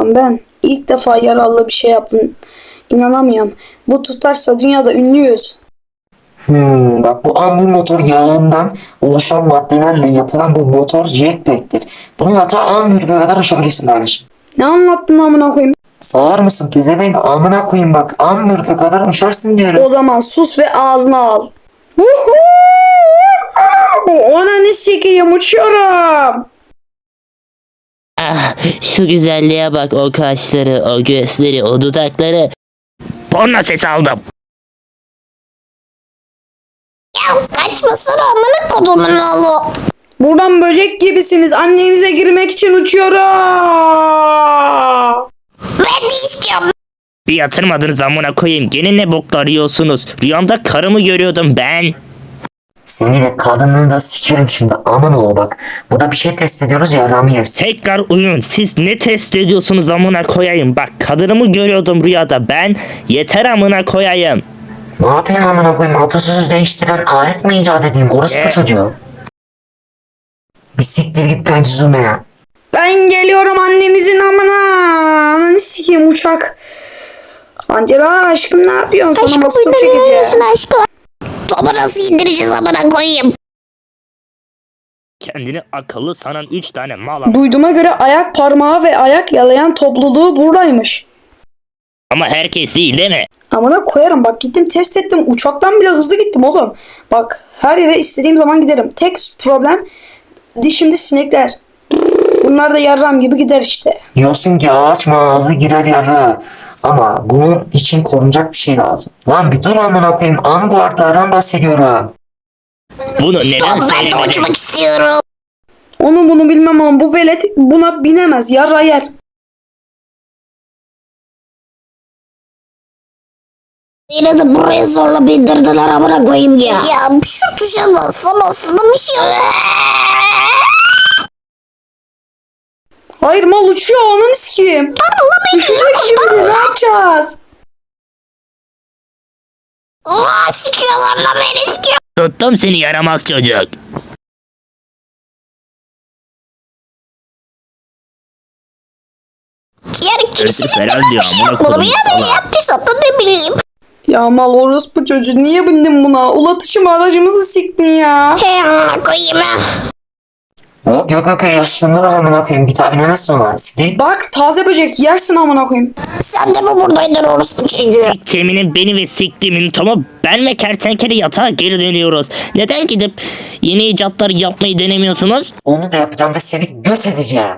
Lan ben ilk defa yaralı bir şey yaptım. İnanamıyorum. Bu tutarsa dünyada ünlüyüz. Hmm, bak bu ambu motor yağından oluşan maddelerle yapılan bu motor jetpack'tir. Bununla ta hamburger'e kadar uçabilirsin kardeşim. Ne anlattın amına koyayım? Sağır mısın pezevenk amına koyayım bak hamburger'e kadar uçarsın diyorum. O zaman sus ve ağzına al. Uhu! Ananı sikeyim uçuyorum. Ah şu güzelliğe bak o kaşları, o göğüsleri, o dudakları. Porno ses aldım. Kaçmasana amına kodumun oğlu. Buradan böcek gibisiniz. Annenize girmek için uçuyorum. Ben de istiyorum. Bir yatırmadınız amına koyayım. Gene ne boklar yiyorsunuz. Rüyamda karımı görüyordum ben. Seni de kadınını da sikerim şimdi aman oğlu bak. Burada bir şey test ediyoruz ya Rami yersin. Tekrar uyuyun. Siz ne test ediyorsunuz amına koyayım. Bak kadınımı görüyordum rüyada ben. Yeter amına koyayım. Ne yapayım amına koyayım atasözü değiştiren alet mi icat edeyim orası bu çocuğu. Bir siktir git bence Zume'ye. Ben geliyorum annenizin amına. Ananı sikeyim uçak. Angela aşkım ne yapıyorsun? Sana Aşkım burada ne çekeceğim. arıyorsun aşkım? Topu nasıl indireceğiz amına koyayım? Kendini akıllı sanan 3 tane mal Duyduğuma göre ayak parmağı ve ayak yalayan topluluğu buradaymış. Ama herkes değil değil mi? Amına koyarım bak gittim test ettim. Uçaktan bile hızlı gittim oğlum. Bak her yere istediğim zaman giderim. Tek problem dişimde sinekler. Bunlar da yarram gibi gider işte. Diyorsun ki ağaç ağzı girer yara. Ama bunun için korunacak bir şey lazım. Lan bir dur amına koyayım. Anguardar'dan bahsediyorum. Bunu neden Ben de söylemedin? uçmak istiyorum. Onu bunu bilmem ama bu velet buna binemez. Yarra yer. Yine de buraya zorla bindirdiler amına koyayım ya. Ya şu tuşa bassam aslında bir şey Hayır mal uçuyor ananı sikeyim. Düşecek şimdi ne yapacağız? Aa sikiyorlar lan beni sikiyor. Tuttum seni yaramaz çocuk. Yani kimse Öldü falan diyor amına bunu koydum bir yere sana. yaptıysam da ne bileyim. Ya mal orospu çocuğu niye bindin buna? Ulatışım aracımızı siktin ya. He amına koyayım ha. Yok yok yok yaşlanır amına koyayım. Bir tane bilemezsin ona. Siktir. Bak taze böcek yersin amına koyayım. Sen de mi buradaydın orospu çocuğu? Siktiminin beni ve siktimin Tom'u ben ve kertenkele yatağa geri dönüyoruz. Neden gidip yeni icatlar yapmayı denemiyorsunuz? Onu da yapacağım ve seni göt edeceğim.